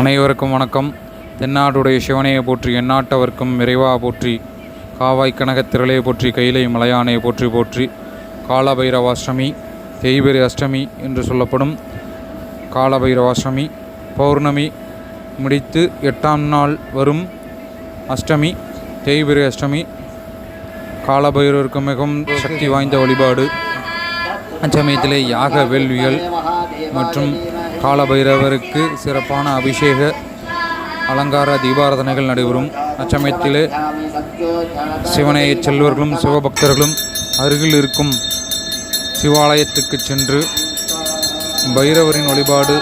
அனைவருக்கும் வணக்கம். தென்னாடுடைய சிவனையை போற்றி எந்நாட்டவர்க்கும் விரைவா போற்றி காவாய் கனகத்திரளே போற்றி கைலை மலையானையை போற்றி போற்றி. காலபைரவாஷ்டமி தேய்பிரை அஷ்டமி என்று சொல்லப்படும் காலபைரவாஷ்டமி. பௌர்ணமி முடித்து எட்டாம் நாள் வரும் அஷ்டமி தேய்பிரை அஷ்டமி. காலபைரவருக்கு மிகவும் சக்தி வாய்ந்த வழிபாடு. அச்சமயத்திலே யாக வேள்விகள் மற்றும் காலபைரவருக்கு சிறப்பான அபிஷேக அலங்கார தீபாராதனைகள் நடைபெறும். அச்சமயத்திலே சிவனை செல்வர்களும் சிவபக்தர்களும் அருகில் இருக்கும் சிவாலயத்துக்கு சென்று பைரவரின் வழிபாடு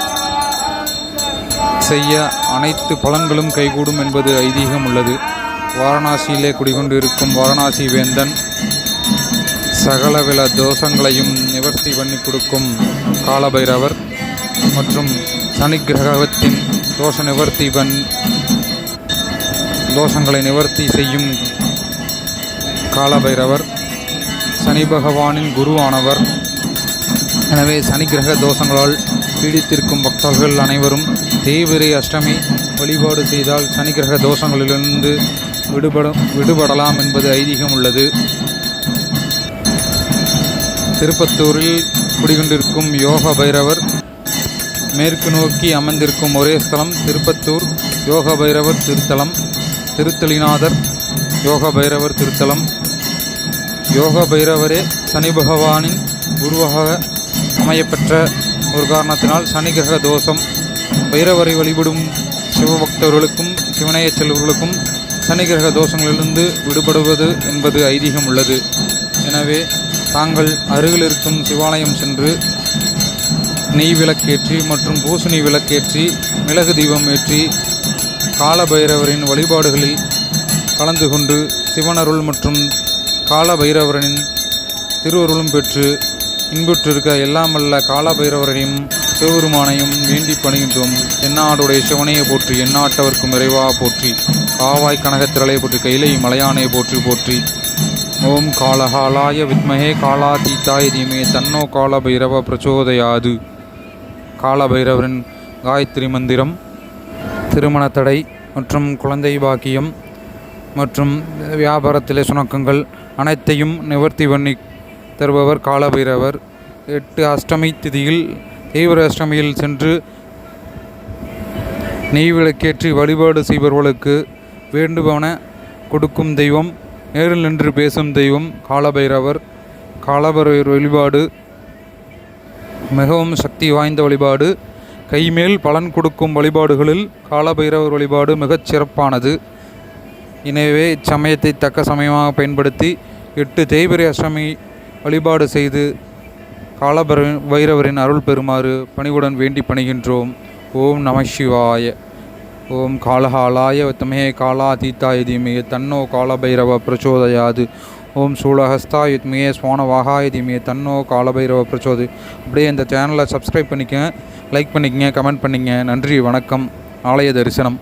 செய்ய அனைத்து பலன்களும் கைகூடும் என்பது ஐதீகம் உள்ளது. வாரணாசியிலே குடிகொண்டிருக்கும் வாரணாசி வேந்தன் சகலவில தோஷங்களையும் நிவர்த்தி பண்ணி கொடுக்கும் காலபைரவர். மற்றும் சனி கிரகத்தின் தோஷ நிவர்த்தி பன் தோஷங்களை நிவர்த்தி செய்யும் காலபைரவர் சனி பகவானின் குருவானவர். எனவே சனி கிரக தோஷங்களால் பீடித்திருக்கும் பக்தர்கள் அனைவரும் தேவிரை அஷ்டமி வழிபாடு செய்தால் சனி கிரக தோஷங்களிலிருந்து விடுபட விடுபடலாம் என்பது ஐதீகம் உள்ளது. திருப்பத்தூரில் குடிகொண்டிருக்கும் யோக பைரவர் மேற்கு நோக்கி அமர்ந்திருக்கும் ஒரே ஸ்தலம் திருப்பத்தூர் யோக பைரவர் திருத்தலம் திருத்தலிநாதர் யோக பைரவர் திருத்தலம். யோக பைரவரே சனி பகவானின் உருவாக அமையப்பெற்ற ஒரு காரணத்தினால் சனி கிரக தோஷம். பைரவரை வழிபடும் சிவபக்தர்களுக்கும் சிவனையச் செல்வர்களுக்கும் சனி கிரக தோஷங்களிலிருந்து விடுபடுவது என்பது ஐதீகம் உள்ளது. எனவே தாங்கள் அருகில் இருக்கும் சிவாலயம் சென்று நெய் விளக்கேற்றி மற்றும் பூசணி விளக்கேற்றி மிளகு தீபம் ஏற்றி காலபைரவரின் வழிபாடுகளில் கலந்து கொண்டு சிவனருள் மற்றும் காலபைரவரனின் திருவருளும் பெற்று இன்புற்றிருக்க எல்லாமல்ல காலபைரவரையும் சிவபெருமானையும் வேண்டி பணிகின்றோம். எந்நாடுடைய சிவனையை போற்றி எந்நாட்டவர்க்கும் இறைவா போற்றி காவாய் கனகத்திரளை போற்றி கைலை மலையானை போற்றி போற்றி. ஓம் காலகாலாய வித்மகே காலாதீத்தாய தீமே தன்னோ காலபைரவ பிரச்சோதயாது. காலபைரவரின் காயத்ரி மந்திரம் திருமண தடை மற்றும் குழந்தை பாக்கியம் மற்றும் வியாபாரத்திலே சுணக்கங்கள் அனைத்தையும் நிவர்த்தி பண்ணி தருபவர் காலபைரவர். எட்டு அஷ்டமி திதியில் தீவிர அஷ்டமியில் சென்று நெய் விளக்கேற்றி வழிபாடு செய்பவர்களுக்கு வேண்டுபவன கொடுக்கும் தெய்வம் நேரில் நின்று பேசும் தெய்வம் காலபைரவர். காலபைரவர் வழிபாடு மிகவும் சக்தி வாய்ந்த வழிபாடு. கைமேல் பலன் கொடுக்கும் வழிபாடுகளில் காலபைரவர் வழிபாடு மிகச் சிறப்பானது. எனவே இச்சமயத்தை தக்க சமயமாக பயன்படுத்தி எட்டு தேய்பிரை அஷ்டமி வழிபாடு செய்து காலபைர வைரவரின் அருள் பெறுமாறு பணிவுடன் வேண்டி பணிகின்றோம். ஓம் நம சிவாய. ஓம் காலகாலாய தமே காலாதீத்தாய தீமே தன்னோ காலபைரவ பிரச்சோதயாது. ஓம் சூலஹஸ்தா யுத்மியே ஸ்வானவாகாய தீமயே தன்னோ காலபைரவ பிரச்சோது. அப்படியே இந்த சேனலை சப்ஸ்கிரைப் பண்ணிக்கங்க லைக் பண்ணிக்கங்க கமெண்ட் பண்ணிங்க நன்றி வணக்கம். ஆலய தரிசனம்.